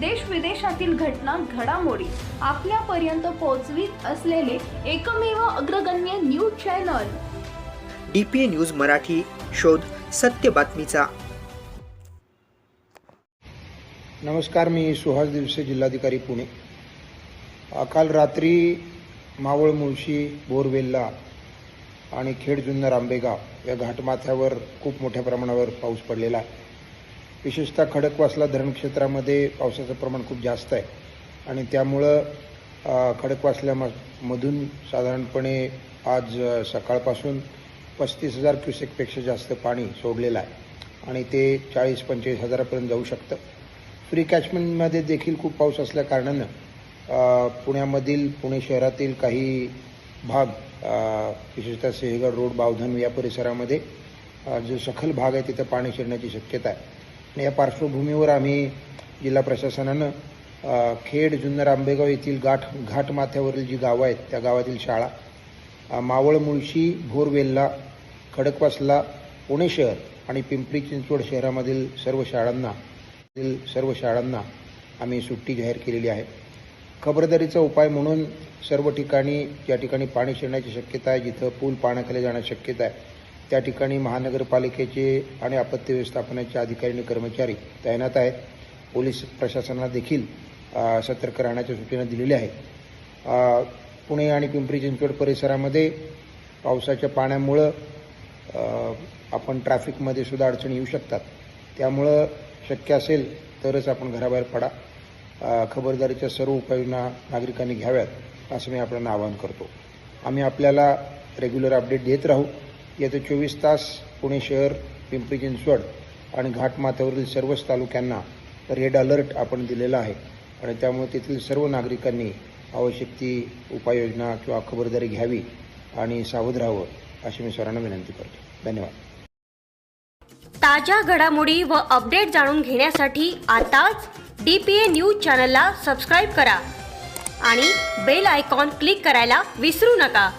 देश विदेशातील घटना घडामोडी आपल्यापर्यंत पोहोचवीत असलेले एकमेव अग्रगण्य news channel. D P A news Marathi शोध सत्य बातमीचा. नमस्कार मी सुहास दिवसे जिल्हाधिकारी पुणे. काल रात्री मावळ मुळशी बोरवेल्ला आणि खेड जुन्नर आंबेगाव या घाटमाथ्यावर खूप मोठ्या प्रमाणावर पाऊस पडलेला आहे. विशेषतः खडकवासला धरण क्षेत्रामध्ये पावसाचं प्रमाण खूप जास्त आहे. आणि त्यामुळं खडकवासल्यामधून साधारणपणे आज सकाळपासून पस्तीस हजार क्युसेकपेक्षा जास्त पाणी सोडलेलं आहे. आणि ते चाळीस पंचेचाळीस हजारापर्यंत जाऊ शकतं. फ्री कॅचमेंटमध्ये देखील खूप पाऊस असल्याकारणानं पुण्यामधील पुणे शहरातील काही भाग विशेषतः सिंहगड रोड बावधन या परिसरामध्ये जो सखल भाग आहे तिथं पाणी शिरण्याची शक्यता आहे. आणि या पार्श्वभूमीवर आम्ही जिल्हा प्रशासनानं खेड जुन्नर आंबेगाव येथील गाठ घाटमाथ्यावरील जी गावं आहेत त्या गावातील शाळा मावळ मुळशी भोरवेल्ला खडकवासला पुणे शहर आणि पिंपरी चिंचवड शहरामधील सर्व शाळांना सर्व शाळांना आम्ही सुट्टी जाहीर केलेली आहे. खबरदारीचा उपाय म्हणून सर्व ठिकाणी ज्या ठिकाणी पाणी शिरण्याची शक्यता आहे जिथं पूल पाण्याखाली जाण्याची शक्यता आहे त्या ठिकाणी महानगरपालिकेचे आणि आपत्ती व्यवस्थापनाचे अधिकारी आणि कर्मचारी तैनात आहेत. पोलीस प्रशासनाला देखील सतर्क राहण्याच्या सूचना दिलेल्या आहेत. पुणे आणि पिंपरी चिंचवड परिसरामध्ये पावसाच्या पाण्यामुळं आपण ट्रॅफिकमध्ये सुद्धा अडचणी येऊ शकतात. त्यामुळं शक्य असेल तरच आपण घराबाहेर पडा. खबरदारीच्या सर्व उपाययोजना नागरिकांनी घ्याव्यात असं मी आपल्याला आवाहन करतो. आम्ही आपल्याला रेग्युलर अपडेट देत राहू. येत्या चोवीस तास पुणे शहर पिंपरी चिंचवड आणि घाटमाथ्यावरील सर्वच तालुक्यांना रेड अलर्ट आपण दिलेला आहे. आणि त्यामुळे तेथील सर्व नागरिकांनी आवश्यक ती उपाययोजना किंवा खबरदारी घ्यावी आणि सावध राहावं अशी मी सर्वांना विनंती करतो. धन्यवाद. ताज्या घडामोडी व अपडेट जाणून घेण्यासाठी आताच डी पी ए न्यूज चॅनलला सबस्क्राईब करा आणि बेल आयकॉन क्लिक करायला विसरू नका.